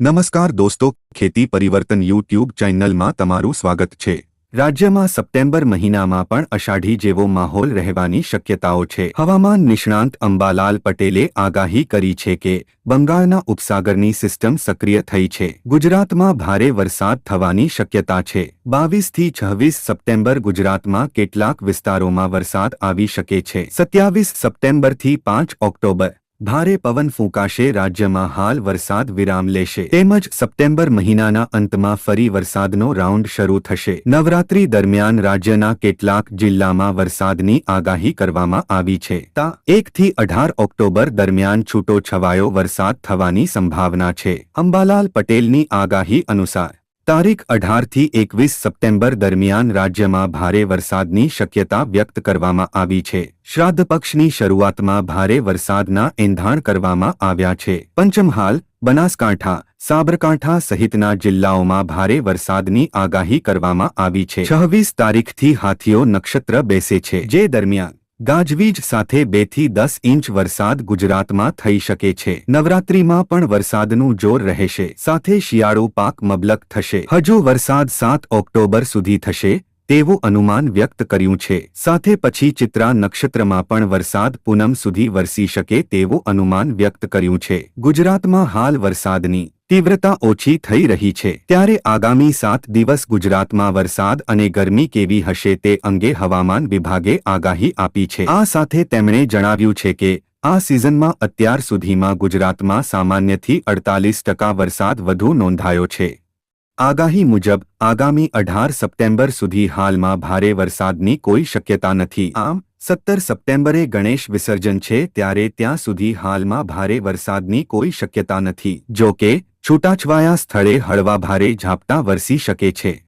નમસ્કાર દોસ્તો, ખેતી પરિવર્તન યુટ્યુબ ચેનલમાં તમારું સ્વાગત છે. રાજ્યમાં સપ્ટેમ્બર મહિનામાં પણ અષાઢી જેવો માહોલ રહેવાની શક્યતાઓ છે. હવામાન નિષ્ણાંત અંબાલાલ પટેલે આગાહી કરી છે કે, બંગાળના ઉપસાગરની સિસ્ટમ સક્રિય થઈ છે. ગુજરાતમાં ભારે વરસાદ થવાની શક્યતા છે. બાવીસથી છવ્વીસ સપ્ટેમ્બર ગુજરાતમાં કેટલાક વિસ્તારોમાં વરસાદ આવી શકે છે. સત્યાવીસ સપ્ટેમ્બરથી પાંચ ઓક્ટોબર ભારે પવન ફૂંકાશે, રાજ્યમાં હાલ વરસાદ વિરામ લેશે. તેમજ સપ્ટેમ્બર મહિનાના અંતમાં ફરી વરસાદનો રાઉન્ડ શરૂ થશે. નવરાત્રી દરમિયાન રાજ્યના કેટલાક જિલ્લામાં વરસાદની આગાહી કરવામાં આવી છે. તા એકથી અઢાર ઓક્ટોબર દરમિયાન છૂટો છવાયો વરસાદ થવાની સંભાવના છે. અંબાલાલ પટેલની આગાહી અનુસાર તારીખ અઢારથી એકવીસ સપ્ટેમ્બર દરમિયાન રાજ્યમાં ભારે વરસાદની શક્યતા વ્યક્ત કરવામાં આવી છે. શ્રાદ્ધ પક્ષની શરૂઆતમાં ભારે વરસાદના એંધાણ કરવામાં આવ્યા છે. પંચમહાલ, બનાસકાંઠા, સાબરકાંઠા સહિતના જિલ્લાઓમાં ભારે વરસાદની આગાહી કરવામાં આવી છે. છવ્વીસ તારીખથી હાથીઓ નક્ષત્ર બેસે છે. જે દરમિયાન ગાજવીજ સાથે બેથી દસ ઇંચ વરસાદ ગુજરાતમાં થઈ શકે છે. નવરાત્રીમાં પણ વરસાદનું જોર રહેશે. સાથે શિયાળો પાક મબલક થશે. હજુ વરસાદ સાત ઓક્ટોબર સુધી થશે, તેવું અનુમાન વ્યક્ત કર્યું છે. સાથે પછી ચિત્રા નક્ષત્રમાં પણ વરસાદ પૂનમ સુધી વરસી શકે તેવું અનુમાન વ્યક્ત કર્યું છે. ગુજરાતમાં હાલ વરસાદની તીવ્રતા ઓછી થઈ રહી છે. ત્યારે આગામી સાત દિવસ ગુજરાતમાં વરસાદ અને ગરમી કેવી હશે તે અંગે હવામાન વિભાગે આગાહી આપી છે. આ સાથે તેમણે જણાવ્યું છે કે, આ સિઝનમાં અત્યાર સુધીમાં ગુજરાતમાં સામાન્યથી અડતાલીસ ટકા વરસાદ વધુ નોંધાયો છે. આગાહી મુજબ, આગામી અઢાર સપ્ટેમ્બર સુધી હાલમાં ભારે વરસાદની કોઈ શક્યતા નથી. આમ, સત્તર સપ્ટેમ્બરે ગણેશ વિસર્જન છે ત્યારે ત્યાં સુધી હાલમાં ભારે વરસાદની કોઈ શક્યતા નથી. જો કે છૂટાછવાયા સ્થળે હળવા ભારે ઝાપટા વરસી શકે છે.